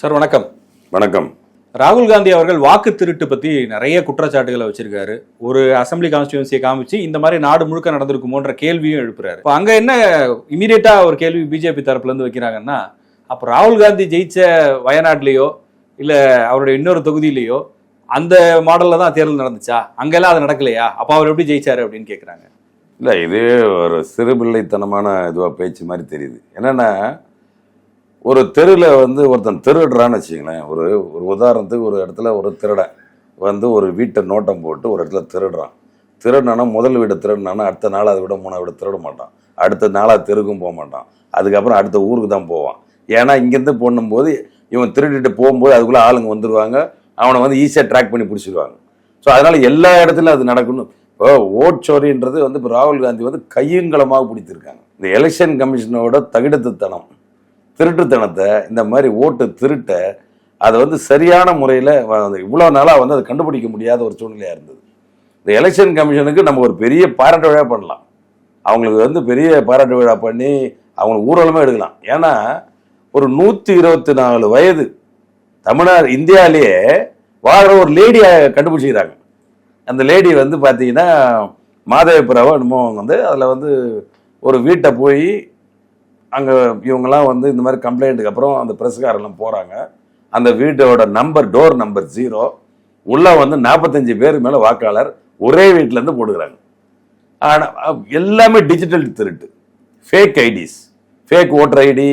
Sir வணக்கம். வணக்கம். ராகுல் காந்தி அவர்கள் வாக்கு திருட்டு பத்தி நிறைய குற்றச்சாட்டுகளை வச்சிருக்காரு. ஒரு அசெம்பிளி கான்ஸ்டியூன்சியை காமிச்சு இந்த மாதிரி நாடு முழுக்க நடந்திருக்குமோன்ற கேள்வியும் எழுப்புறாரு. இப்போ அங்க என்ன இமீடியட்டா ஒரு கேள்வி பிஜேபி தரப்புல இருந்து வைக்கிறாங்கன்னா அப்போ ராகுல் காந்தி ஜெயிச்ச வயநாட்டிலேயோ இல்ல அவருடைய இன்னொரு தொகுதியிலேயோ அந்த மாடல்ல தான் தேர்தல் நடந்துச்சா? அங்கெல்லாம் அது நடக்கலையா? அப்போ அவர் எப்படி ஜெயிச்சாரு அப்படின்னு கேக்குறாங்க. இல்லை இது ஒரு சிறுபிள்ளைத்தனமான இதுவாக பேச்சு மாதிரி தெரியுது. என்னென்னா ஒரு தெருவில் வந்து ஒருத்தன் திருடுறான்னு வச்சுங்களேன் ஒரு ஒரு உதாரணத்துக்கு ஒரு இடத்துல ஒரு திருடன் வந்து ஒரு வீட்டை நோட்டம் போட்டு ஒரு இடத்துல திருடுறான். திருடினானா முதல் வீடை திருடினானா அடுத்த நாள் அதை விட மூணாவது வீடு திருட மாட்டான். அடுத்த நாளாக தெருக்கும் போக மாட்டான். அதுக்கப்புறம் அடுத்த ஊருக்கு தான் போவான். ஏன்னா இங்கேருந்து போடும்போது இவன் திருடிட்டு போகும்போது அதுக்குள்ளே ஆளுங்க வந்துடுவாங்க அவனை வந்து ஈஸியாக ட்ராக் பண்ணி பிடிச்சிடுவாங்க ஸோ அதனால் எல்லா இடத்துலையும் அது நடக்கணும் இப்போ ஓட் சோரின்றது வந்து இப்போ ராகுல் காந்தி வந்து கையங்கலமாக பிடித்திருக்காங்க. இந்த எலெக்ஷன் கமிஷனோட தகிடத்துத்தனம். திருட்டுத்தனத்தை இந்த மாதிரி ஓட்டு திருட்ட அதை வந்து சரியான முறையில் இவ்வளோ நாளாக வந்து அதை கண்டுபிடிக்க முடியாத ஒரு சூழ்நிலையாக இருந்தது. இந்த எலெக்ஷன் கமிஷனுக்கு நம்ம ஒரு பெரிய பாராட்டு விழா பண்ணலாம். அவங்களுக்கு வந்து பெரிய பாராட்டு விழா பண்ணி அவங்களுக்கு ஊர்வலமாக எடுக்கலாம். ஏன்னா ஒரு நூற்றி இருபத்தி நாலு வயது தமிழ்நாடு இந்தியாவிலேயே வாழ்கிற ஒரு லேடியை கண்டுபிடிச்சிக்கிறாங்க. அந்த லேடி வந்து பார்த்தீங்கன்னா மாதவிப்புறாவோ என்னமோ வந்து அதில் வந்து ஒரு வீட்டை போய் அங்கே இவங்கெல்லாம் வந்து இந்த மாதிரி கம்ப்ளைண்ட்டுக்கு அப்புறம் அந்த பிரஸ்காரெல்லாம் போகிறாங்க அந்த வீட்டோட நம்பர் டோர் நம்பர் ஜீரோ உள்ளே வந்து நாற்பத்தஞ்சு பேர் மேலே வாக்காளர் ஒரே வீட்டிலேருந்து போடுகிறாங்க ஆனால் எல்லாமே டிஜிட்டல் திருட்டு. Fake IDs fake voter ID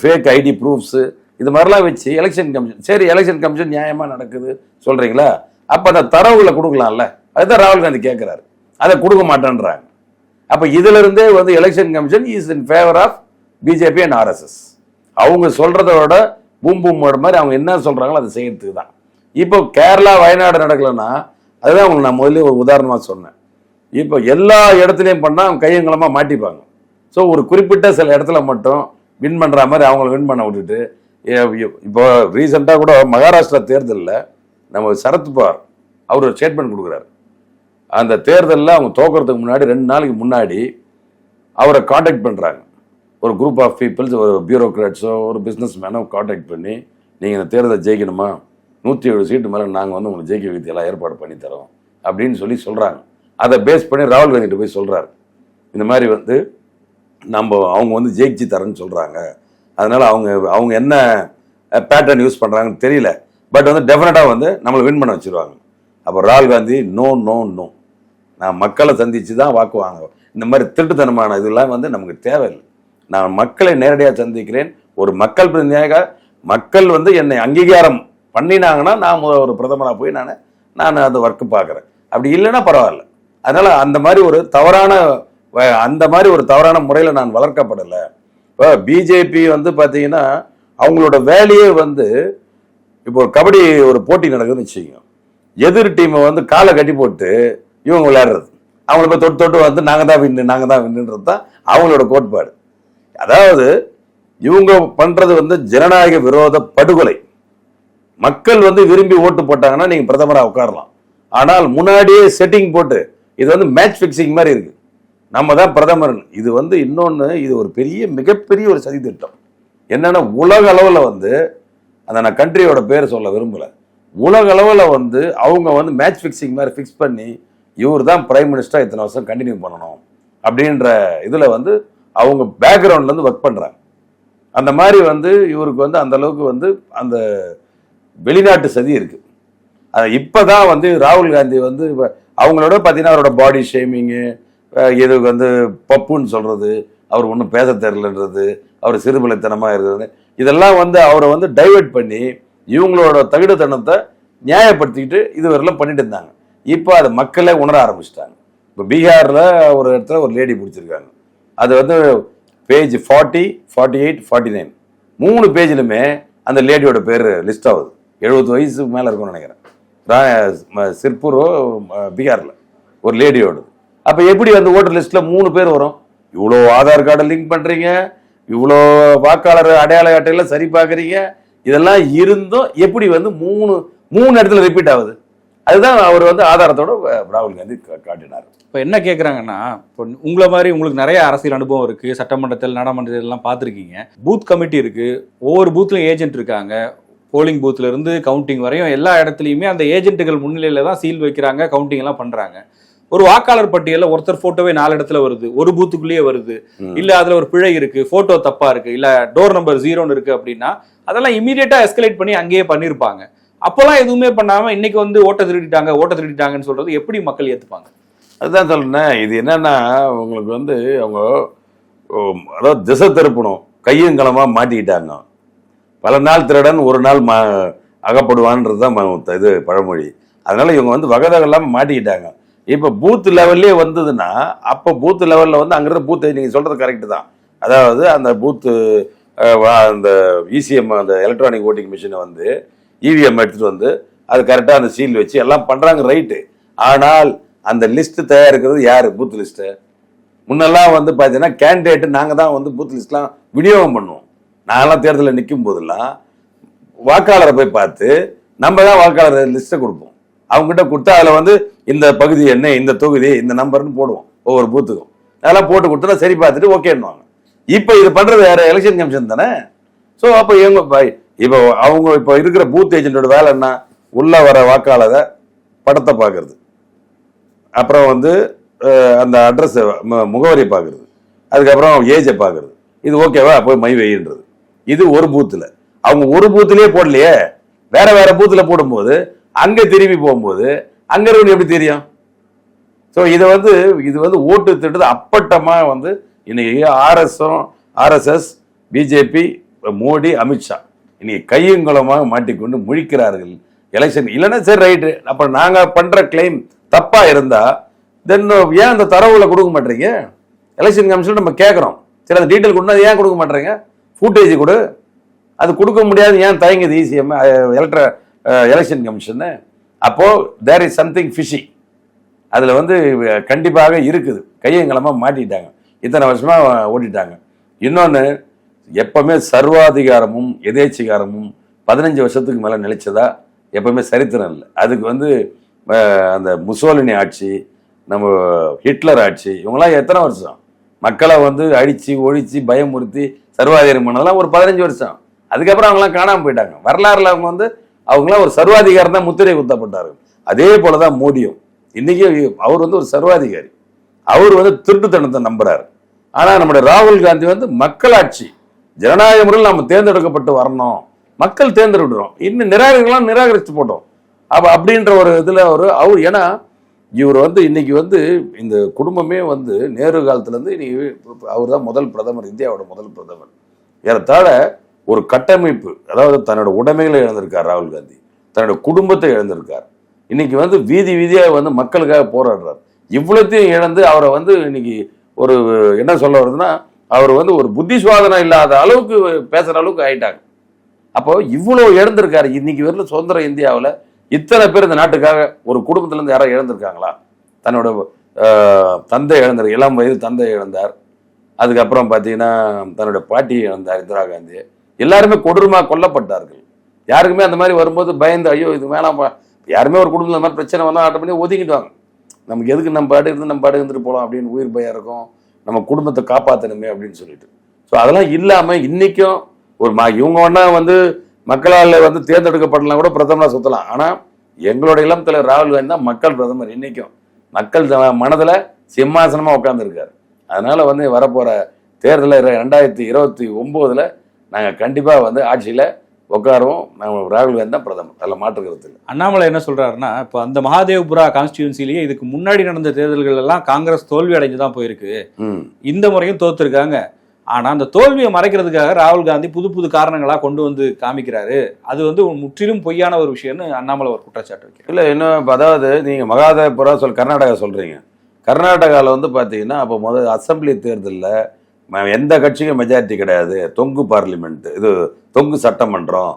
fake ID proofs இது மாதிரிலாம் வச்சு எலெக்ஷன் கமிஷன் சரி எலெக்ஷன் கமிஷன் நியாயமாக நடக்குது சொல்கிறீங்களா அப்போ அந்த தரவுகளை கொடுக்கலாம்ல. அதுதான் ராகுல் காந்தி கேட்குறாரு அதை கொடுக்க மாட்டேன்றாங்க. அப்போ இதிலிருந்தே வந்து election commission is in favour of BJP and RSS அவங்க சொல்றதோட பூம் பூம் மாதிரி அவங்க என்ன சொல்றாங்களோ அதை செய்யறதுக்கு தான் இப்போ கேரளா வயநாடு நடக்கலைன்னா அதுதான் உங்களுக்கு நான் முதல்ல ஒரு உதாரணமாக சொன்னேன். இப்போ எல்லா இடத்துலையும் பண்ணால் அவங்க கையங்கலமாக மாட்டிப்பாங்க. ஸோ ஒரு குறிப்பிட்ட சில இடத்துல மட்டும் வின் பண்ணுற மாதிரி அவங்கள வின் பண்ண விட்டுட்டு இப்போ ரீசெண்டாக கூட மகாராஷ்டிரா தேர்தலில் நம்ம சரத்பவார் அவர் ஒரு ஸ்டேட்மெண்ட் கொடுக்குறாரு. அந்த தேர்தலில் அவங்க தோக்கிறதுக்கு முன்னாடி ரெண்டு நாளைக்கு முன்னாடி அவரை காண்டாக்ட் பண்ணுறாங்க ஒரு குரூப் ஆஃப் பீப்புள்ஸ் ஒரு பியூரோக்ராட்ஸோ ஒரு பிஸ்னஸ் மேனோ காண்டாக்ட் பண்ணி நீங்கள் இந்த தேர்தலை ஜெயிக்கணுமா? நூற்றி ஏழு சீட்டு மேலே நாங்கள் வந்து உங்களுக்கு ஜெயிக்க வைத்து எல்லாம் ஏற்பாடு பண்ணி தரோம். அப்படின்னு சொல்லி சொல்கிறாங்க அதை பேஸ் பண்ணி ராகுல் காந்திகிட்ட போய் சொல்கிறாரு இந்த மாதிரி வந்து நம்ம அவங்க வந்து ஜெயிச்சு தரேன்னு சொல்கிறாங்க அதனால் அவங்க அவங்க என்ன பேட்டர்ன் யூஸ் பண்ணுறாங்கன்னு தெரியல. பட் வந்து டெஃபினட்டாக வந்து நம்மளை வின் பண்ண வச்சிருவாங்க. அப்போ ராகுல் காந்தி நோ நோ நோ. நான் மக்களை சந்தித்து தான் வாக்கு வாங்குவேன் இந்த மாதிரி திருட்டுத்தனமான இதெல்லாம் வந்து நமக்கு தேவையில்லை. நான் மக்களை நேரடியாக சந்திக்கிறேன். ஒரு மக்கள் பிரதிநிதியாக மக்கள் வந்து என்னை அங்கீகாரம் பண்ணினாங்கன்னா நான் ஒரு பிரதமராக போய் நான் நான் அந்த ஒர்க்கு பார்க்குறேன். அப்படி இல்லைன்னா பரவாயில்ல. அதனால் அந்த மாதிரி ஒரு தவறான வ- அந்த மாதிரி ஒரு தவறான முறையில் நான் வளர்க்கப்படலை. இப்போ பிஜேபி வந்து பார்த்தீங்கன்னா அவங்களோட வேலையே வந்து இப்போ ஒரு கபடி ஒரு போட்டி நடக்குதுன்னு வச்சுக்கோங்க. எதிர் டீமை வந்து காலை கட்டி போட்டு இவங்க விளையாடுறது. அவங்கள போய் தொட்டு தொட்டு வந்து நாங்கள் தான் வின்னு நாங்கள் தான் வின்னுன்றது தான் அவங்களோட கோட்பாடு. அதாவது இவங்க பண்றது வந்து ஜனநாயக விரோத படுகொலை. மக்கள் வந்து விரும்பி ஓட்டு போட்டாங்கன்னா நீங்க பிரதமராக உட்காரலாம். ஆனால் முன்னாடியே செட்டிங் போட்டு இது வந்து மேட்ச் ஃபிக்ஸிங் மாதிரி இருக்கு. நம்ம தான் பிரதமர் இது வந்து இன்னொன்று இது ஒரு பெரிய மிகப்பெரிய ஒரு சதி திட்டம். என்னன்னா உலக அளவில் வந்து அந்த நான் கண்ட்ரியோட பேர் சொல்ல விரும்பலை. உலக அளவில் வந்து அவங்க வந்து மேட்ச் ஃபிக்ஸிங் மாதிரி ஃபிக்ஸ் பண்ணி இவர் தான் பிரைம் மினிஸ்டராக இத்தனை வருஷம் கண்டினியூ பண்ணணும் அப்படின்ற இதில் வந்து அவங்க பேக்ரவுண்ட்லேருந்து ஒர்க் பண்ணுறாங்க அந்த மாதிரி வந்து இவருக்கு வந்து அந்த அளவுக்கு வந்து அந்த வெளிநாட்டு சதி இருக்கு. இப்போ இப்பதான் வந்து ராகுல் காந்தி வந்து அவங்களோட பார்த்தீங்கன்னா அவரோட பாடி ஷேமிங்கு இது வந்து பப்புன்னு சொல்றது அவர் ஒன்றும் பேச தெரிலன்றது அவர் சிறுபலைத்தனமாக இருக்கிறது இதெல்லாம் வந்து அவரை வந்து டைவர்ட் பண்ணி இவங்களோட தகுடத்தனத்தை நியாயப்படுத்திக்கிட்டு இதுவரையிலும் பண்ணிட்டு இருந்தாங்க. இப்போ அது மக்களே உணர ஆரம்பிச்சிட்டாங்க. இப்போ பீகாரில் ஒரு இடத்துல ஒரு லேடி பிடிச்சிருக்காங்க. அது வந்து page forty forty eight forty nine மூணு பேஜிலுமே அந்த லேடியோட பேர் லிஸ்ட் ஆகுது. எழுபது வயசு மேலே இருக்கும்னு நினைக்கிறேன். சிற்பூர் பீகாரில். ஒரு லேடியோடு அப்போ எப்படி வந்து ஓட்டர் லிஸ்ட்டில் மூணு பேர் வரும்? இவ்வளோ ஆதார் கார்டை லிங்க் பண்ணுறீங்க இவ்வளோ வாக்காளர் அடையாள அட்டையெல்லாம் சரி பார்க்குறீங்க. இதெல்லாம் இருந்தும் எப்படி வந்து மூணு மூணு இடத்துல ரிப்பீட் ஆகுது? அதுதான் அவர் வந்து ஆதாரத்தோட ராகுல் காந்தி கா- காட்டினார். இப்போ என்ன கேட்குறாங்கன்னா இப்போ உங்களை மாதிரி உங்களுக்கு நிறைய அரசியல் அனுபவம் இருக்கு சட்டமன்றத்தில் நாடாளுமன்றத்தில் எல்லாம் பார்த்துருக்கீங்க. பூத் கமிட்டி இருக்கு ஒவ்வொரு பூத்லையும் ஏஜென்ட் இருக்காங்க. போலிங் பூத்ல இருந்து கவுண்டிங் வரையும் எல்லா இடத்துலையுமே அந்த ஏஜென்ட்டுகள் முன்னிலையில தான் சீல் வைக்கிறாங்க கவுண்டிங் எல்லாம் பண்றாங்க. ஒரு வாக்காளர் பட்டியலில் ஒருத்தர் போட்டோவே நாலு இடத்துல வருது ஒரு பூத்துக்குள்ளேயே வருது. இல்ல அதுல ஒரு பிழை இருக்கு போட்டோ தப்பா இருக்கு இல்ல டோர் நம்பர் ஜீரோன்னு இருக்கு அப்படின்னா அதெல்லாம் இமீடியட்டா எஸ்கலேட் பண்ணி அங்கேயே பண்ணிருப்பாங்க. அப்போல்லாம் எதுவுமே பண்ணாம இன்னைக்கு வந்து ஓட்ட திருடிட்டாங்க ஓட்ட திருடிட்டாங்கன்னு சொல்றது எப்படி மக்கள் ஏத்துப்பாங்க? அதுதான் சொல்றேன் இது என்னன்னா உங்களுக்கு வந்து அவங்க அதாவது திசை திருப்பணும். கையும் களமாக மாட்டிக்கிட்டாங்க. பல நாள் திருடன் ஒரு நாள் மா அகப்படுவான்றது தான் இது பழமொழி. அதனால இவங்க வந்து வகதகெல்லாம் மாட்டிக்கிட்டாங்க. இப்போ பூத் லெவல்லே வந்ததுன்னா அப்போ பூத் லெவலில் வந்து அங்கேருந்து பூத்தை நீங்கள் சொல்கிறது கரெக்டு தான். அதாவது அந்த பூத்து அந்த இசிஎம் அந்த எலக்ட்ரானிக் ஓட்டிங் மிஷினை வந்து இவிஎம் எடுத்துகிட்டு வந்து அது கரெக்டாக அந்த சீல் வச்சு எல்லாம் பண்ணுறாங்க ரைட்டு ஆனால் அந்த லிஸ்ட் தயாரிக்கிறது யார்? பூத் லிஸ்ட்டு முன்னெல்லாம் வந்து பார்த்தீங்கன்னா கேண்டிடேட்டு நாங்கள் தான் வந்து பூத் லிஸ்ட்லாம் விநியோகம் பண்ணுவோம். நாங்களாம் தேர்தலில் நிற்கும் போதெல்லாம் வாக்காளரை போய் பார்த்து நம்ம தான் வாக்காளர் லிஸ்ட்டை கொடுப்போம். அவங்ககிட்ட கொடுத்தா அதில் வந்து இந்த பகுதி என்ன இந்த தொகுதி இந்த நம்பர்னு போடுவோம் ஒவ்வொரு பூத்துக்கும் அதெல்லாம் போட்டு கொடுத்தா சரி பார்த்துட்டு ஓகேன்னுவாங்க இப்போ இது பண்ணுறது வேறு எலெக்ஷன் கமிஷன் தானே? ஸோ அப்போ எங்க இப்போ அவங்க இப்போ இருக்கிற பூத் ஏஜென்ட்டோட வேலை என்ன? உள்ள வர வாக்காளரை படத்தை பார்க்கறது. அப்புறம் வந்து அந்த அட்ரஸ் முகவரியை பார்க்கறது. அதுக்கப்புறம் ஏஜை பார்க்கறது. இது ஓகேவா போய் மை வெயின்றது. இது ஒரு பூத்தில் அவங்க ஒரு பூத்துலயே போடலையே. வேற வேற பூத்துல போடும்போது அங்கே திரும்பி போகும்போது அங்கே இருந்து எப்படி தெரியும்? ஸோ இதை வந்து இது வந்து ஓட்டு திட்டத்தை அப்பட்டமா வந்து இன்னைக்கு ஆர்எஸ்ஸும் ஆர்எஸ்எஸ் பிஜேபி மோடி அமித்ஷா இன்னைக்கு கையுங்குளமாக மாட்டிக்கொண்டு முழிக்கிறார்கள். எலெக்ஷன் இல்லைன்னா சரி ரைட்டு அப்புறம் நாங்க பண்ற கிளைம் தப்பா இருந்தா தென் ஏன் அந்த தரவுகளை கொடுக்க மாட்டீங்க எலெக்ஷன் கமிஷன் நம்ம கேட்குறோம் சரி அந்த டீட்டெயில் கொடுனா அது ஏன் கொடுக்க மாட்டேறீங்க? ஃபுட்டேஜ் கொடு. அது கொடுக்க முடியாது ஏன் தயங்குது இசிஎம் எலக்ட்ர எலெக்ஷன் கமிஷனு அப்போது தேர் இஸ் சம்திங் ஃபிஷி அதில் வந்து கண்டிப்பாக இருக்குது. கையங்கலமாக மாட்டிட்டாங்க. இத்தனை வருஷமாக ஓட்டிட்டாங்க. இன்னொன்று எப்பவுமே சர்வாதிகாரமும் எதேச்சிகாரமும் பதினஞ்சு வருஷத்துக்கு மேலே நிலைச்சதா எப்பவுமே சரித்திரம் இல்லை. அதுக்கு வந்து அந்த முசோலினி ஆட்சி நம்ம ஹிட்லர் ஆட்சி இவங்கெல்லாம் எத்தனை வருஷம்? மக்களை வந்து அழித்து ஒழித்து பயமுறுத்தி சர்வாதிகாரம் பண்ணதெல்லாம் ஒரு பதினஞ்சு வருஷம். அதுக்கப்புறம் அவங்களாம் காணாமல் போயிட்டாங்க. வரலாறுல அவங்க வந்து அவங்களாம் ஒரு சர்வாதிகாரம் தான் முத்திரை குத்தப்பட்டாரு. அதே போலதான் மோடியும். இன்னைக்கு அவர் வந்து ஒரு சர்வாதிகாரி. அவர் வந்து திருட்டுத்தனத்தை நம்புறாரு. ஆனால் நம்முடைய ராகுல் காந்தி வந்து மக்களாட்சி. ஜனநாயக முறையில் நம்ம தேர்ந்தெடுக்கப்பட்டு வரணும். மக்கள் தேர்ந்தெடுக்கிறோம். இன்னும் நிராகரிக்கலாம் நிராகரித்து போட்டோம். அப்போ அப்படின்ற ஒரு இதில் ஒரு அவர் ஏன்னா இவர் வந்து இன்னைக்கு வந்து இந்த குடும்பமே வந்து நேரு காலத்துலேருந்து இன்னைக்கு அவர் தான் முதல் பிரதமர் இந்தியாவோட முதல் பிரதமர். ஏறத்தாழ ஒரு கட்டமைப்பு அதாவது தன்னோட உடைமைகளை இழந்திருக்கார் ராகுல் காந்தி. தன்னோட குடும்பத்தை இழந்திருக்கார். இன்னைக்கு வந்து வீதி வீதியாக வந்து மக்களுக்காக போராடுறார். இவ்வளோத்தையும் இழந்து அவரை வந்து இன்னைக்கு ஒரு என்ன சொல்ல வருதுன்னா அவர் வந்து ஒரு புத்தி சுவாதனம் இல்லாத அளவுக்கு பேசுகிற அளவுக்கு ஆயிட்டாங்க. அப்போ இவ்வளோ இழந்திருக்காரு. இன்னைக்கு வரல சுதந்திர இந்தியாவில் இத்தனை பேர் இந்த நாட்டுக்காக ஒரு குடும்பத்திலேருந்து யாராவது யாரோ இழந்திருக்காங்களா? தன்னோட தந்தை இழந்தார் இளம் வயது தந்தை இழந்தார். அதுக்கப்புறம் பார்த்தீங்கன்னா தன்னோட பாட்டி இழந்தார் இந்திரா காந்தி. எல்லாருமே கொடூரமாக கொல்லப்பட்டார்கள். யாருக்குமே அந்த மாதிரி வரும்போது பயந்து ஐயோ இது வேணாம் யாருமே ஒரு குடும்பத்தில் அந்த மாதிரி பிரச்சனை வந்தால் ஆட்டோமேட்டிக் ஒதுங்கிடுவாங்க நமக்கு எதுக்கு நம்ம பாட்டு இருந்து நம்ம பாட்டு இருந்துட்டு போகலாம் அப்படின்னு உயிர் பயம் இருக்கும். நம்ம குடும்பத்தை காப்பாற்றணுமே அப்படின்னு சொல்லிட்டு. ஸோ அதெல்லாம் இல்லாமல் இன்றைக்கும் ஒரு மா இவங்க ஒன்றா வந்து மக்களால் வந்து தேர்ந்தெடுக்கப்படலாம் கூட பிரதமராக சுற்றலாம் ஆனால் எங்களோட இளம் தலைவர் ராகுல் காந்தி தான் மக்கள் பிரதமர் இன்னைக்கும். மக்கள் மனதில் சிம்மாசனமாக உட்காந்துருக்காரு அதனால வந்து வரப்போகிற தேர்தலில் ரெண்டாயிரத்தி இருபத்தி ஒம்போதில் நாங்கள் கண்டிப்பாக வந்து ஆட்சியில் உட்காருவோம். நம்ம ராகுல் காந்தி தான் பிரதமர். அதில் மாற்றுக்கிறது இல்லை. அண்ணாமலை என்ன சொல்றாருன்னா இப்போ அந்த மகாதேவ்புரா கான்ஸ்டியூன்சிலேயே இதுக்கு முன்னாடி நடந்த தேர்தல்கள் எல்லாம் காங்கிரஸ் தோல்வி அடைஞ்சு தான் போயிருக்கு இந்த முறையும் தோத்துருக்காங்க. ஆனால் அந்த தோல்வியை மறைக்கிறதுக்காக ராகுல் காந்தி புது புது காரணங்களாக கொண்டு வந்து காமிக்கிறாரு. அது வந்து முற்றிலும் பொய்யான ஒரு விஷயம்னு அண்ணாமலை ஒரு குற்றச்சாட்டு வைக்கிறார். இல்லை இன்னும் அதாவது நீங்கள் மகாதேபுரா சொல் கர்நாடகா சொல்கிறீங்க கர்நாடகாவில் வந்து பார்த்தீங்கன்னா அப்போ முதல் அசெம்பிளி தேர்தலில் எந்த கட்சிக்கும் மெஜாரிட்டி கிடையாது. தொங்கு பார்லிமெண்ட் இது தொங்கு சட்டமன்றம்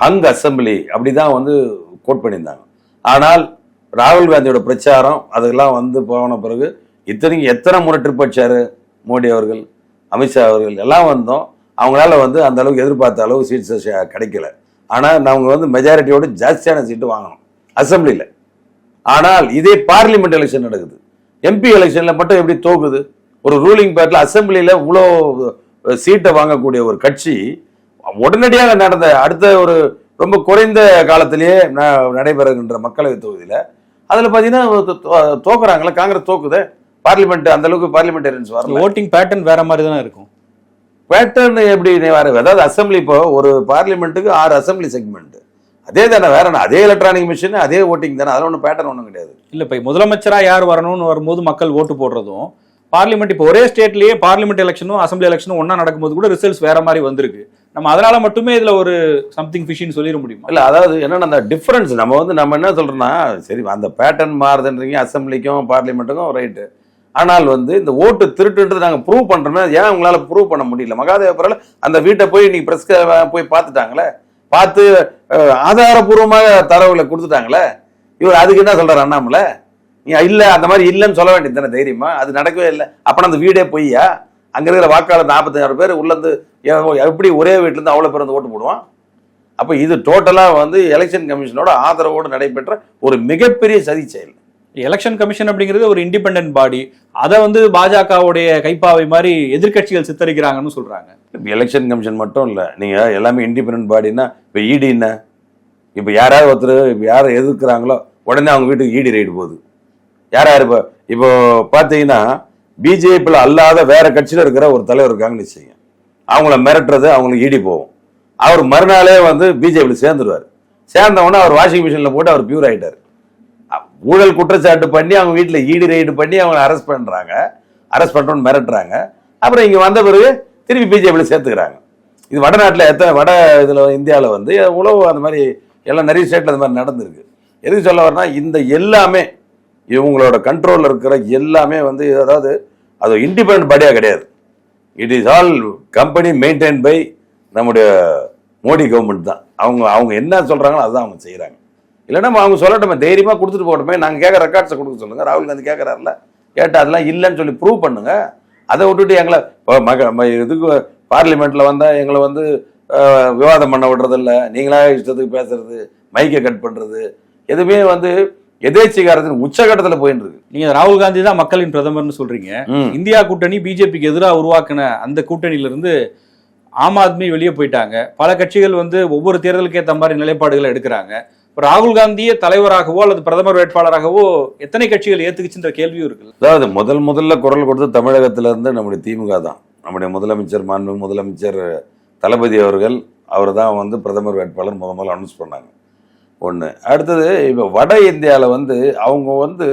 ஹங் அசெம்பிளி அப்படி தான் வந்து கோட் பண்ணியிருந்தாங்க. ஆனால் ராகுல் காந்தியோட பிரச்சாரம் அதெல்லாம் வந்து போன பிறகு இத்தனைக்கு எத்தனை முறை ட்ரிப் மோடி அவர்கள்? அமித்ஷா அவர்கள் எல்லாம் வந்தோம். அவங்களால வந்து அந்த அளவுக்கு எதிர்பார்த்த அளவு சீட்ஸ் கிடைக்கல. ஆனால் அவங்க வந்து மெஜாரிட்டியோட ஜாஸ்தியான சீட்டு வாங்கணும். அசம்பிளியில் ஆனால் இதே பார்லிமெண்ட் எலெக்ஷன் நடக்குது. எம்பி எலெக்ஷனில் மட்டும் எப்படி தோக்குது? ஒரு ரூலிங் பார்ட்டில் அசம்பிளியில் இவ்வளோ சீட்டை வாங்கக்கூடிய ஒரு கட்சி உடனடியாக நடந்த அடுத்த ஒரு ரொம்ப குறைந்த காலத்திலேயே நடைபெறுகின்ற மக்களவை தொகுதியில் அதில் பார்த்தீங்கன்னா தோ- காங்கிரஸ் தோக்குதே. பார்லிமெண்ட் அந்த அளவுக்கு பார்லிமெண்டேரியன்ஸ் வரல. ஓட்டிங் பேட்டர்ன் வேற மாதிரி தானே இருக்கும். பேட்டர்ன் எப்படி வர அதாவது அசெம்பிளி இப்போ ஒரு பார்லிமெண்ட்டுக்கு ஆறு அசெம்பிளி செக்மெண்ட் அதே தானே வேற என்ன? அதே எலக்ட்ரானிக் மிஷின் அதே ஓட்டிங் தானே. அதில் ஒன்றும் பேட்டர்ன் ஒன்றும் கிடையாது. இல்ல இப்ப முதலமைச்சரா யார் வரணும்னு வரும்போது மக்கள் ஓட்டு போடுறதும் பார்லிமெண்ட் இப்போ ஒரே ஸ்டேட்லயே பார்லிமெண்ட் எலெக்ஷனும் அசம்பிளி எலெக்ஷனும் ஒண்ணா நடக்கும்போது கூட ரிசல்ட்ஸ் வேற மாதிரி வந்திருக்கு. நம்ம அதனால மட்டுமே இதுல ஒரு சம்திங் ஃபிஷின்னு சொல்லிட முடியுமா? இல்ல அதாவது என்னன்னா அந்த டிஃபரன்ஸ் நம்ம வந்து நம்ம என்ன சொல்றோம்னா சரி அந்த பேட்டர்ன் மாறுதுன்றீங்க அசெம்பிளிக்கும் பார்லிமெண்ட்டுக்கும் ரைட்டு ஆனால் வந்து இந்த ஓட்டு திருட்டுன்றது நாங்கள் ப்ரூவ் பண்ணுறோமே ஏன் உங்களால் ப்ரூவ் பண்ண முடியல? மகாதேவபுரில் அந்த வீட்டை போய் இன்னைக்கு ப்ரெஸ் போய் பார்த்துட்டாங்களே? பார்த்து ஆதாரபூர்வமாக தரவுகளை கொடுத்துட்டாங்களே? இவர் அதுக்கு என்ன சொல்கிறார் அண்ணாமலை? நீ இல்லை அந்த மாதிரி இல்லைன்னு சொல்ல வேண்டியது தானே தைரியமா? அது நடக்கவே இல்லை. அப்ப அந்த வீடே பொய்யா? அங்கே இருக்கிற வாக்காளர் நாற்பத்தாயிரம் பேர் உள்ளேருந்து எப்படி ஒரே வீட்டிலேருந்து அவ்வளோ பேர் வந்து ஓட்டு போடுவான்? அப்போ இது டோட்டலாக வந்து எலெக்ஷன் கமிஷனோட ஆதரவோடு நடைபெற்ற ஒரு மிகப்பெரிய சதி செயல். எலெக்ஷன் கமிஷன் அப்படிங்கிறது ஒரு இண்டிபெண்டன்ட் பாடி அதை வந்து பாஜகவுடைய கைப்பாவை மாதிரி எதிர்க்கட்சிகள் சித்தரிக்கிறாங்கன்னு சொல்றாங்க. எலெக்ஷன் கமிஷன் மட்டும் இல்லை நீங்க எல்லாமே இண்டிபெண்டன்ட் பாடினா இப்போ இடி என்ன? இப்போ யாராவது ஒருத்தர் இப்போ யாரை எதிர்க்கிறாங்களோ உடனே அவங்க வீட்டுக்கு இடி ரைடு போகுது. யார் யார் இப்போ இப்போ பார்த்தீங்கன்னா பிஜேபியில் அல்லாத வேற கட்சியில் இருக்கிற ஒரு தலைவர் இருக்காங்கன்னு வச்சுங்க அவங்கள மிரட்டுறது அவங்களுக்கு ஈடி போகும். அவர் மறுநாளே வந்து பிஜேபியில் சேர்ந்துருவார். சேர்ந்தவொடனே அவர் வாஷிங் மிஷினில் போட்டு அவர் பியூர் ஆகிட்டார் ஊழல் குற்றச்சாட்டு பண்ணி அவங்க வீட்டில் ஈடு ரைடு பண்ணி அவங்க அரெஸ்ட் பண்ணுறாங்க அரெஸ்ட் பண்ணுறோன்னு மிரட்டுறாங்க. அப்புறம் இங்கே வந்த பிறகு திருப்பி பிஜேபியில் சேர்த்துக்கிறாங்க. இது வடநாட்டில் எத்தனை வட இதில் இந்தியாவில் வந்து உழவு அந்த மாதிரி எல்லாம் நிறைய ஸ்டேட்டில் அந்த மாதிரி நடந்திருக்கு. எதுக்கு சொல்ல வரேன்னா இந்த எல்லாமே இவங்களோட கண்ட்ரோலில் இருக்கிற எல்லாமே வந்து அதாவது அது இண்டிபெண்ட் பாடியாக கிடையாது. It is all company maintain by நம்முடைய மோடி கவர்மெண்ட் தான். அவங்க அவங்க என்ன சொல்கிறாங்களோ அதுதான் அவங்க செய்கிறாங்க இல்லைன்னா அவங்க சொல்லட்டுமே தைரியமாக கொடுத்துட்டு போகட்டுமே. நாங்கள் கேட்குற ரெக்கார்ட்ஸை கொடுக்க சொல்லுங்க. ராகுல் காந்தி கேட்குறாருல கேட்டால் அதெல்லாம் இல்லைன்னு சொல்லி ப்ரூவ் பண்ணுங்க. அதை விட்டுட்டு எங்களை மக இதுக்கு பார்லிமெண்ட்டில் வந்தால் எங்களை வந்து விவாதம் பண்ண விடுறதில்ல. நீங்களா இஷ்டத்துக்கு பேசுறது மைக்கை கட் பண்ணுறது எதுவுமே வந்து எதேச்சிகாரத்தின் உச்சகட்டத்தில் போயின்னு இருக்கு. நீங்க ராகுல் காந்தி தான் மக்களின் பிரதமர்னு சொல்றீங்க. இந்தியா கூட்டணி பிஜேபிக்கு எதிராக உருவாக்கின அந்த கூட்டணியில இருந்து ஆம் ஆத்மி வெளியே போயிட்டாங்க. பல கட்சிகள் வந்து ஒவ்வொரு தேர்தலுக்கு ஏற்ற மாதிரி நிலைப்பாடுகளை எடுக்கிறாங்க. ராகுல் காந்தியே தலைவராகவோ அல்லது பிரதமர் வேட்பாளராகவோ எத்தனை கட்சிகள் ஏத்துக்குச்சுன்ற கேள்வியும் இருக்கு. அதாவது முதல் முதல்ல குரல் கொடுத்து தமிழகத்துல இருந்து நம்முடைய திமுக தான். நம்முடைய முதலமைச்சர் மாண்பு முதலமைச்சர் தளபதி அவர்கள் அவர் தான் வந்து பிரதமர் வேட்பாளர் முத முதல்ல அனௌன்ஸ் பண்ணாங்க. ஒன்று அடுத்தது இப்போ வட இந்தியாவில் வந்து அவங்க வந்து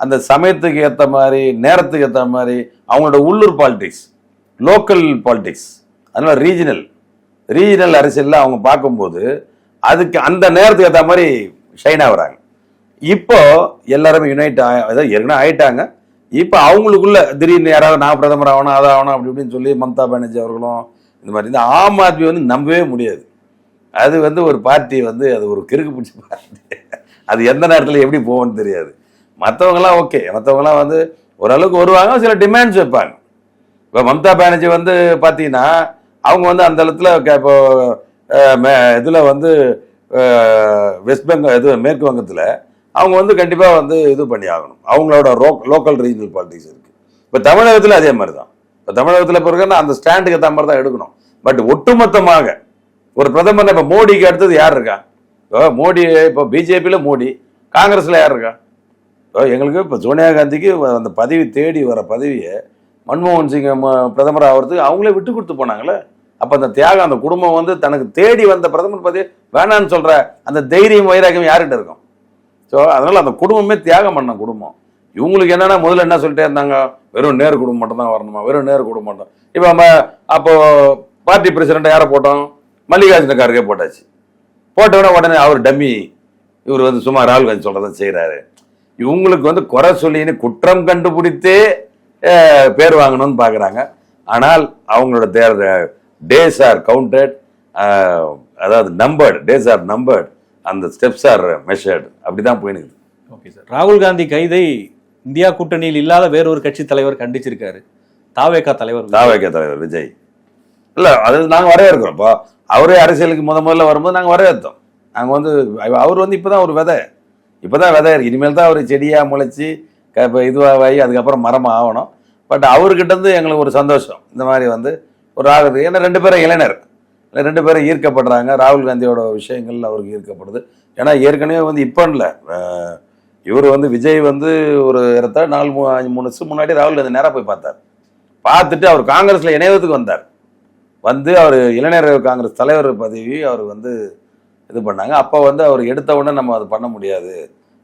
அந்த சமயத்துக்கு ஏற்ற மாதிரி நேரத்துக்கு ஏற்ற மாதிரி அவங்களோட உள்ளூர் பாலிடிக்ஸ் லோக்கல் பாலிடிக்ஸ் அதனால் ரீஜனல் ரீஜனல் அரசியலில் அவங்க பார்க்கும்போது அதுக்கு அந்த நேரத்துக்கு ஏற்ற மாதிரி ஷைன் ஆகுறாங்க. இப்போ எல்லாருமே யுனைட் அதாவது ஏற்கனவே ஆயிட்டாங்க. இப்போ அவங்களுக்குள்ள திடீர்னு யாராவது நான் பிரதமர் ஆகணும் அதை ஆகணும் அப்படி இப்படின்னு சொல்லி மம்தா பானர்ஜி அவர்களும் இந்த மாதிரி இந்த ஆம் ஆத்மி வந்து நம்பவே முடியாது. அது வந்து ஒரு பார்ட்டி வந்து அது ஒரு கிறுக்கு பிடிச்ச பார்ட்டி. அது எந்த நேரத்தில் எப்படி போகும்னு தெரியாது. மற்றவங்களாம் ஓகே மற்றவங்களாம் வந்து ஓரளவுக்கு வருவாங்க சில டிமாண்ட்ஸ் வைப்பாங்க. இப்போ மம்தா பானர்ஜி வந்து பார்த்தீங்கன்னா அவங்க வந்து அந்த இடத்துல க- இப்போ இதில் வந்து வெஸ்ட் பெங்கால் இது மேற்கு வங்கத்தில் அவங்க வந்து கண்டிப்பாக வந்து இது பண்ணி ஆகணும். அவங்களோட ரோ லோக்கல் ரீஜனல் பாலிட்டிக்ஸ் இருக்குது இப்போ தமிழகத்தில் அதே மாதிரி தான் இப்போ தமிழகத்தில் இப்போ இருக்கிற அந்த ஸ்டாண்டுக்கு ஏற்ற மாதிரி தான் எடுக்கணும். பட் ஒட்டுமொத்தமாக ஒரு பிரதமர் இப்போ மோடிக்கு அடுத்தது யார் இருக்கா? இப்போ மோடி இப்போ பிஜேபியில் மோடி காங்கிரஸில் யார் இருக்கா? இப்போ எங்களுக்கு இப்போ சோனியா காந்திக்கு அந்த பதவி தேடி வர பதவியை மன்மோகன் சிங் ம- பிரதமர் ஆகிறதுக்கு அவங்களே விட்டு கொடுத்து போனாங்களே. அப்போ அந்த தியாகம் அந்த குடும்பம் வந்து தனக்கு தேடி வந்த பிரதமர் பதவி வேணான்னு சொல்ற அந்த தைரியம் வைராக்கியம் யார்கிட்ட இருக்கும்? ஸோ அதனால அந்த குடும்பமே தியாகம் பண்ண குடும்பம். இவங்களுக்கு என்னன்னா முதல்ல என்ன சொல்லிட்டே இருந்தாங்க? வெறும் நேரு குடும்பம் மட்டும் தான் வரணுமா? வெறும் நேரு குடும்பம் மட்டும். இப்போ நம்ம அப்போ பார்ட்டி பிரசிடென்ட் யாரை போட்டோம்? மல்லிகார்ஜுன கார்கே போட்டாச்சு. போட்டவுடனே உடனே அவர் டம்மி. இவர் வந்து சும்மா ராகுல் காந்தி சொல்றதை செய்கிறாரு இவங்களுக்கு வந்து குறை சொல்லின்னு குற்றம் கண்டுபிடித்தே பேர் வாங்கணும்னு பார்க்குறாங்க ஆனால் அவங்களோட தேர் டேஸ் ஆர் கவுண்டட் அதாவது நம்பர்டு டேஸ் ஆர் நம்பர்டு அந்த ஸ்டெப்ஸ் ஆர் மெஷர்டு அப்படிதான் போயினுக்குது ஓகே சார் ராகுல் காந்தி கைதை இந்தியா கூட்டணியில் இல்லாத வேறொரு கட்சி தலைவர் கண்டிச்சிருக்காரு. தாவேகா தலைவர். தாவேக தலைவர் விஜய். இல்ல அது நாங்க வரவேற்கிறோம் இப்போ அவரே அரசியலுக்கு முத முதல்ல வரும்போது நாங்க வரவேற்றோம் நாங்க வந்து அவர் வந்து இப்பதான் ஒரு விதை. இப்பதான் விதை இருக்கு. இனிமேல் தான் ஒரு செடியா முளைச்சி க- இப்ப இதுவாகி அதுக்கப்புறம் மரம் ஆகணும். பட் அவர்கிட்ட இருந்து எங்களுக்கு ஒரு சந்தோஷம். இந்த மாதிரி வந்து ஒரு ஆகுது. ஏன்னா ரெண்டு பேரும் இளைஞர். இல்லை ரெண்டு பேரும் ஈர்க்கப்படுறாங்க. ராகுல் காந்தியோட விஷயங்கள் அவருக்கு ஈர்க்கப்படுது. ஏன்னா ஏற்கனவே வந்து இப்போ இல்லை. இவர் வந்து விஜய் வந்து ஒரு இடத்த நாலு மூணு அஞ்சு மூணு வருஷம் முன்னாடி ராகுல் காந்தி நேராக போய் பார்த்தார். பார்த்துட்டு அவர் காங்கிரஸில் இணையத்துக்கு வந்தார். வந்து அவர் இளைஞர் காங்கிரஸ் தலைவர் பதவி அவர் வந்து இது பண்ணாங்க. அப்போ வந்து அவர் எடுத்த உடனே நம்ம அது பண்ண முடியாது.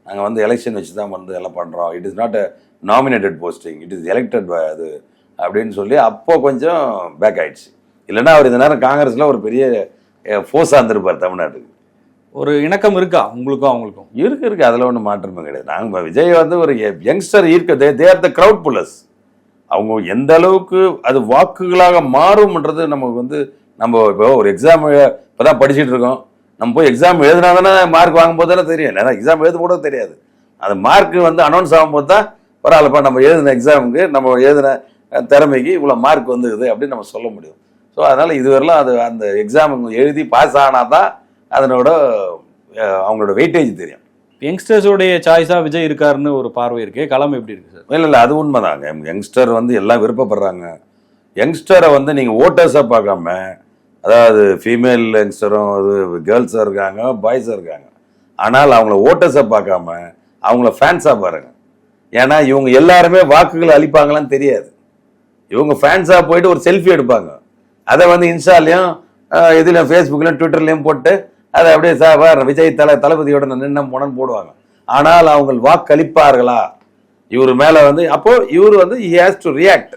நாங்கள் வந்து எலெக்ஷன் வச்சு தான் வந்து எல்லாம் பண்ணுறோம் it is not a nominated posting it is elected அது அப்படின்னு சொல்லி அப்போ கொஞ்சம் பேக் ஆயிடுச்சு. இல்லைன்னா அவர் இந்த நேரம் காங்கிரஸில் ஒரு பெரிய ஃபோர்ஸாக இருந்திருப்பார் தமிழ்நாட்டுக்கு. ஒரு இணக்கம் இருக்கா? உங்களுக்கும் அவங்களுக்கும்? இருக்கு இருக்கு. அதில் ஒன்றும் மாற்றமே கிடையாது. நாங்கள் விஜய் வந்து ஒரு யங்ஸ்டர் ஈர்க்க தே தேர் த க்ரௌட் புல்லர்ஸ் அவங்க எந்த அளவுக்கு அது வாக்குகளாக மாறும்ன்றது நமக்கு வந்து நம்ம இப்போ ஒரு எக்ஸாம் இப்போ தான் படிச்சுட்டு இருக்கோம். நம்ம போய் எக்ஸாம் எழுதினா தானே மார்க் வாங்கும் போது தானே தெரியும். ஏன்னா எக்ஸாம் எழுத கூட தெரியாது. அந்த மார்க் வந்து அனௌன்ஸ் ஆகும்போது தான் பரவாயில்லப்பா நம்ம எழுதின எக்ஸாமுக்கு நம்ம எழுதின திறமைக்கு இவ்வளோ மார்க் வந்துக்குது அப்படின்னு நம்ம சொல்ல முடியும். ஸோ அதனால் இதுவரையிலும் அது அந்த எக்ஸாம் எழுதி பாஸ் ஆனால் தான் அதனோட அவங்களோட வெயிட்டேஜ் தெரியும். யங்ஸ்டர்ஸோடைய சாய்ஸா விஜய் இருக்காருன்னு ஒரு பார்வை இருக்கு. களம் எப்படி இருக்கு சார்? இல்லை இல்லை அது உண்மைதாங்க. யங்ஸ்டர் வந்து எல்லாம் விருப்பப்படுறாங்க. யங்ஸ்டரை வந்து நீங்கள் ஓட்டர்ஸாக பார்க்காம அதாவது ஃபீமேல் யங்ஸ்டரும் இது கேர்ள்ஸாக இருக்காங்க பாய்ஸாக இருக்காங்க. ஆனால் அவங்கள ஓட்டர்ஸை பார்க்காம அவங்கள ஃபேன்ஸாக பாருங்க. ஏன்னா இவங்க எல்லாருமே வாக்குகளை அளிப்பாங்களான்னு தெரியாது. இவங்க ஃபேன்ஸாக போயிட்டு ஒரு செல்ஃபி எடுப்பாங்க. அதை வந்து இன்ஸ்டாலையும் இதில் ஃபேஸ்புக்லையும் ட்விட்டர்லையும் போட்டு அதை அப்படியே சார் விஜய் தலை தளபதியோட நான் நின்ன போனேன்னு போடுவாங்க. ஆனால் அவங்க வாக்களிப்பார்களா? இவர் மேலே வந்து அப்போது இவர் வந்து ஹி ஹேஸ் டு ரியாக்ட்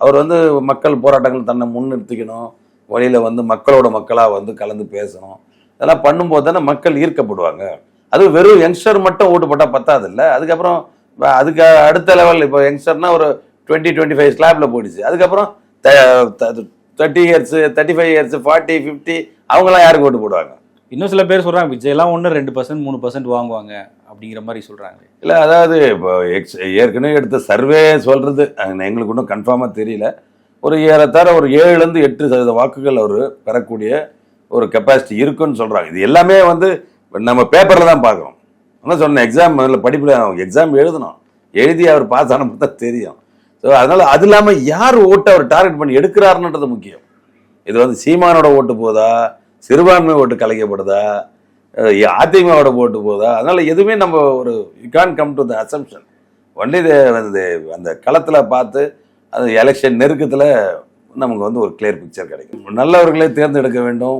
அவர் வந்து மக்கள் போராட்டங்கள் தன்னை முன்னிறுத்திக்கணும். வழியில் வந்து மக்களோட மக்களாக வந்து கலந்து பேசணும். இதெல்லாம் பண்ணும்போது தானே மக்கள் ஈர்க்கப்படுவாங்க. அது வெறும் யங்ஸ்டர் மட்டும் ஓட்டு போட்டால் பத்தாது இல்லை அதுக்கப்புறம் அதுக்கு அடுத்த லெவல் இப்போ யங்ஸ்டர்னா ஒரு டுவெண்ட்டி டுவெண்ட்டி ஃபைவ் ஸ்லாப்ல போயிடுச்சு அதுக்கப்புறம் thirty years thirty five years forty fifty அவங்களாம் யாருக்கு ஓட்டு போடுவாங்க? இன்னும் சில பேர் சொல்றாங்க விஜய் எல்லாம் ஒன்று ரெண்டு பர்சன்ட் மூணு பர்சன்ட் வாங்குவாங்க அப்படிங்கிற மாதிரி சொல்றாங்க. இல்லை அதாவது இப்போ எக்ஸ் ஏற்கனவே எடுத்த சர்வே சொல்றது அஹ் எங்களுக்கு இன்னும் கன்ஃபார்மாக தெரியல. ஒரு ஏறத்தாழ ஒரு ஏழுலேருந்து எட்டு சதவீத வாக்குகள் அவர் பெறக்கூடிய ஒரு கெப்பாசிட்டி இருக்குன்னு சொல்றாங்க. இது எல்லாமே வந்து நம்ம பேப்பரில் தான் பார்க்குறோம். ஆனால் சொன்னேன் எக்ஸாம் முதல்ல படிப்பில் எக்ஸாம் எழுதணும். எழுதி அவர் பாஸ் ஆன தான் தெரியும். ஸோ அதனால அது இல்லாமல் யார் ஓட்டை அவர் டார்கெட் பண்ணி எடுக்கிறாருன்றது முக்கியம். இது வந்து சீமானோட ஓட்டு போதா? சிறுபான்மை ஓட்டு கலைக்கப்படுதா? அதிமுகவோட ஓட்டு போதா? அதனால எதுவுமே நம்ம ஒரு you can come to the assumption only வந்து அந்த களத்தில் பார்த்து அந்த எலெக்ஷன் நெருக்கத்தில் நமக்கு வந்து ஒரு கிளியர் பிக்சர் கிடைக்கும். நல்லவர்களை தேர்ந்தெடுக்க வேண்டும்.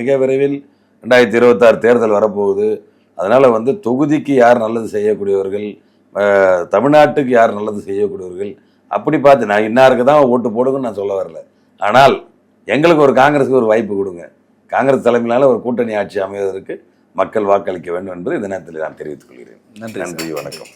மிக விரைவில் ரெண்டாயிரத்தி இருபத்தாறு தேர்தல் வரப்போகுது. அதனால் வந்து தொகுதிக்கு யார் நல்லது செய்யக்கூடியவர்கள் தமிழ்நாட்டுக்கு யார் நல்லது செய்யக்கூடியவர்கள்? அப்படி பார்த்து நான் இன்னாருக்கு தான் ஓட்டு போடுங்கன்னு நான் சொல்ல வரல. ஆனால் எங்களுக்கு ஒரு காங்கிரஸுக்கு ஒரு வாய்ப்பு கொடுங்க. காங்கிரஸ் தலைமையிலான ஒரு கூட்டணி ஆட்சி அமைவதற்கு மக்கள் வாக்களிக்க வேண்டும் என்பது இந்த நேரத்தில் நான் தெரிவித்துக் கொள்கிறேன். நன்றி. நன்றி வணக்கம்.